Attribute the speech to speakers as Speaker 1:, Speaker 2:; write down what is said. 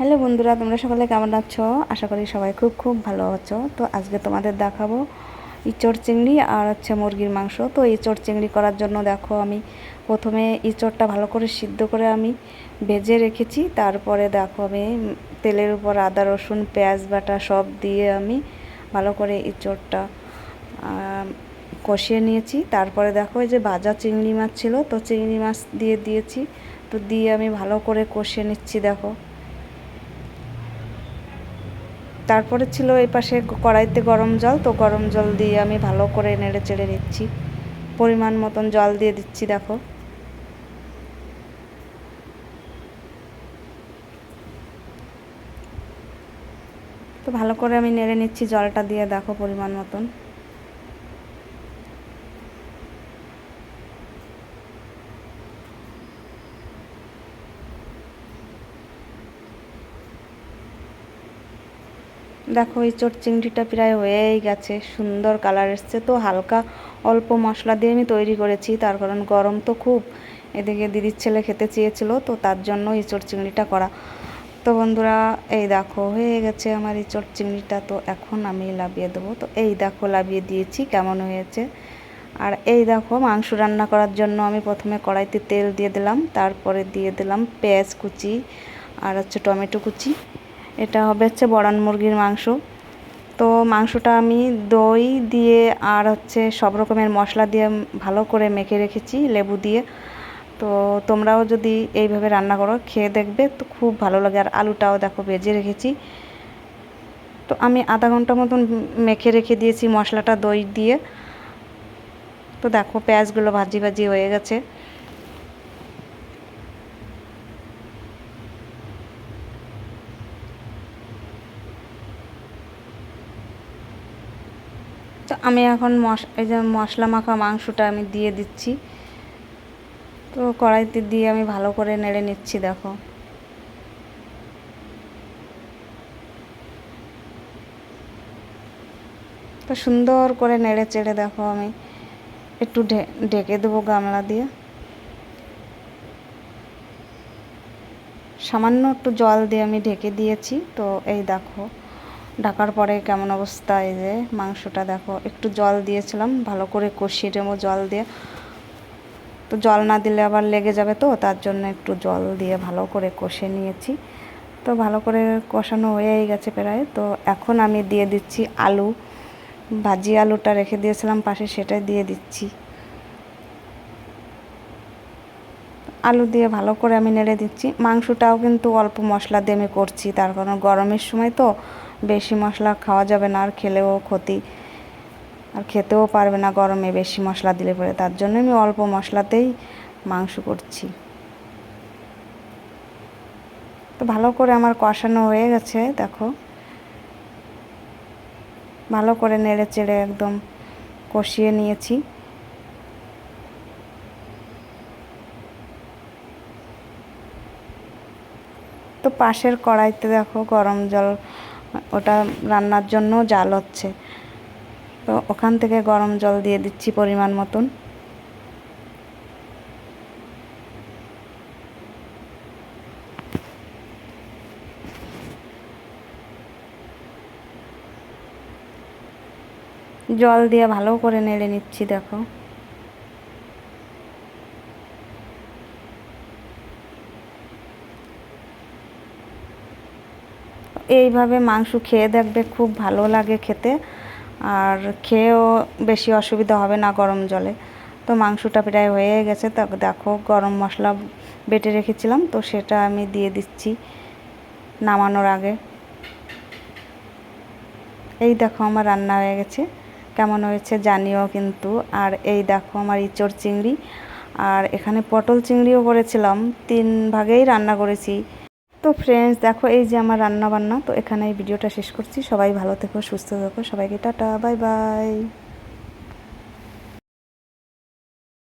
Speaker 1: Hello বন্ধুরা, তোমরা সকলে কেমন আছো? আশা করি সবাই খুব খুব ভালো আছো। তো আজকে তোমাদের দেখাবো ইঁচড় চিংড়ি আর হচ্ছে মুরগির মাংস। তো ইঁচড় চিংড়ি করার জন্য দেখো আমি প্রথমে ইঁচড়টা ভালো করে সিদ্ধ করে আমি ভেজে রেখেছি। তারপরে দেখো আমি তেলের উপর আদা, রসুন, পেঁয়াজ, বাটা সব দিয়ে আমি ভালো করে ইঁচড়টা কষিয়ে নিয়েছি। তারপরে দেখো এই যে ভাজা চিংড়ি মাছ ছিল, তো চিংড়ি মাছ দিয়ে দিয়েছি। তো দিয়ে আমি ভালো করে কষিয়ে নিচ্ছি, দেখো। তারপরে ছিল এই পাশে কড়াইতে গরম জল, তো গরম জল দিয়ে আমি ভালো করে নেড়ে চেড়ে নিচ্ছি। পরিমাণ মতন জল দিয়ে দিচ্ছি, দেখো। তো ভালো করে আমি নেড়ে নিচ্ছি জলটা দিয়ে, দেখো পরিমাণ মতন। দেখো, এই চট চিংড়িটা প্রায় হয়েই গেছে, সুন্দর কালার এসছে। তো হালকা অল্প মশলা দিয়ে আমি তৈরি করেছি, তার কারণ গরম তো খুব। এদিকে দিদির ছেলে খেতে চেয়েছিল, তো তার জন্য এই চট চিংড়িটা করা। তো বন্ধুরা, এই দেখো, হয়ে গেছে আমার এই চট চিংড়িটা, তো এখন আমি লাভিয়ে দেবো। তো এই দেখো, লাভিয়ে দিয়েছি, কেমন হয়েছে। আর এই দেখো, মাংস রান্না করার জন্য আমি প্রথমে কড়াইতে তেল দিয়ে দিলাম, তারপরে দিয়ে দিলাম পেঁয়াজ কুচি আর হচ্ছে টমেটো কুচি। এটা হবে হচ্ছে বড়ান মুরগির মাংস। তো মাংসটা আমি দই দিয়ে আর হচ্ছে সব রকমের মশলা দিয়ে ভালো করে মেখে রেখেছি, লেবু দিয়ে। তো তোমরাও যদি এইভাবে রান্না করো, খেয়ে দেখবে তো খুব ভালো লাগে। আর আলুটাও দেখো ভেজে রেখেছি। তো আমি আধা ঘণ্টা মতন মেখে রেখে দিয়েছি মশলাটা দই দিয়ে। তো দেখো পেঁয়াজগুলো ভাজি ভাজি হয়ে গেছে। আমি এখন মশ, এই যে মশলা মাখা মাংসটা আমি দিয়ে দিচ্ছি। তো কড়াইতে দিয়ে আমি ভালো করে নেড়ে নিচ্ছি, দেখো। তো সুন্দর করে নেড়ে চেড়ে দেখো আমি। একটু ঢেকে দেবো গামলা দিয়ে। সামান্য একটু জল দিয়ে আমি ঢেকে দিয়েছি, তো এই দেখো। ঢাকার পরে কেমন অবস্থা? এই যে মাংসটা দেখো, একটু জল দিয়েছিলাম, ভালো করে কষিয়ে নেব জল দিয়ে। তো জল না দিলে আবার লেগে যাবে তো, তার জন্য একটু জল দিয়ে ভালো করে কষে নিয়েছি। তো ভালো করে কষানো হয়েই গেছে প্রায়। তো এখন আমি দিয়ে দিচ্ছি আলু। ভাজি আলুটা রেখে দিয়েছিলাম, পাশে সেটাই দিয়ে দিচ্ছি। আলু দিয়ে ভালো করে আমি নেড়ে দিচ্ছি। মাংসটাও কিন্তু অল্প মশলা দিয়ে আমি করছি, তার কারণ গরমের সময় তো বেশি মশলা খাওয়া যাবে না, আর খেলেও ক্ষতি। আর খেতেও পারবে না গরমে বেশি মশলা দিলে পরে। তার জন্য আমি অল্প মশলাতেই মাংস করছি। তো ভালো করে আমার কষানো হয়ে গেছে, দেখো। ভালো করে নেড়ে চেড়ে একদম কষিয়ে নিয়েছি। তো পাশের কড়াইতে দেখো গরম জল ওটা রান্নার জন্য জাল হচ্ছে। তো ওখান থেকে গরম জল দিয়ে দিচ্ছি পরিমাণ মতন। জল দিয়ে ভালো করে নেড়ে নিচ্ছি, দেখো। এইভাবে মাংস খেয়ে দেখবে খুব ভালো লাগে খেতে। আর খেয়েও বেশি অসুবিধা হবে না গরম জলে। তো মাংসটা প্রায় হয়ে গেছে। তা দেখো গরম মশলা বেটে রেখেছিলাম, তো সেটা আমি দিয়ে দিচ্ছি নামানোর আগে। এই দেখো আমার রান্না হয়ে গেছে। কেমন হয়েছে জানিও কিন্তু। আর এই দেখো আমার ইঁচড় চিংড়ি। আর এখানে পটল চিংড়িও করেছিলাম। তিন ভাগেই রান্না করেছি। তো ফ্রেন্ডস দেখো এই যে আমার রান্না বান্না তো এখানে এই ভিডিওটা শেষ করছি। সবাই ভালো থেকো, সুস্থ থেকো। সবাইকে টাটা, বাই বাই।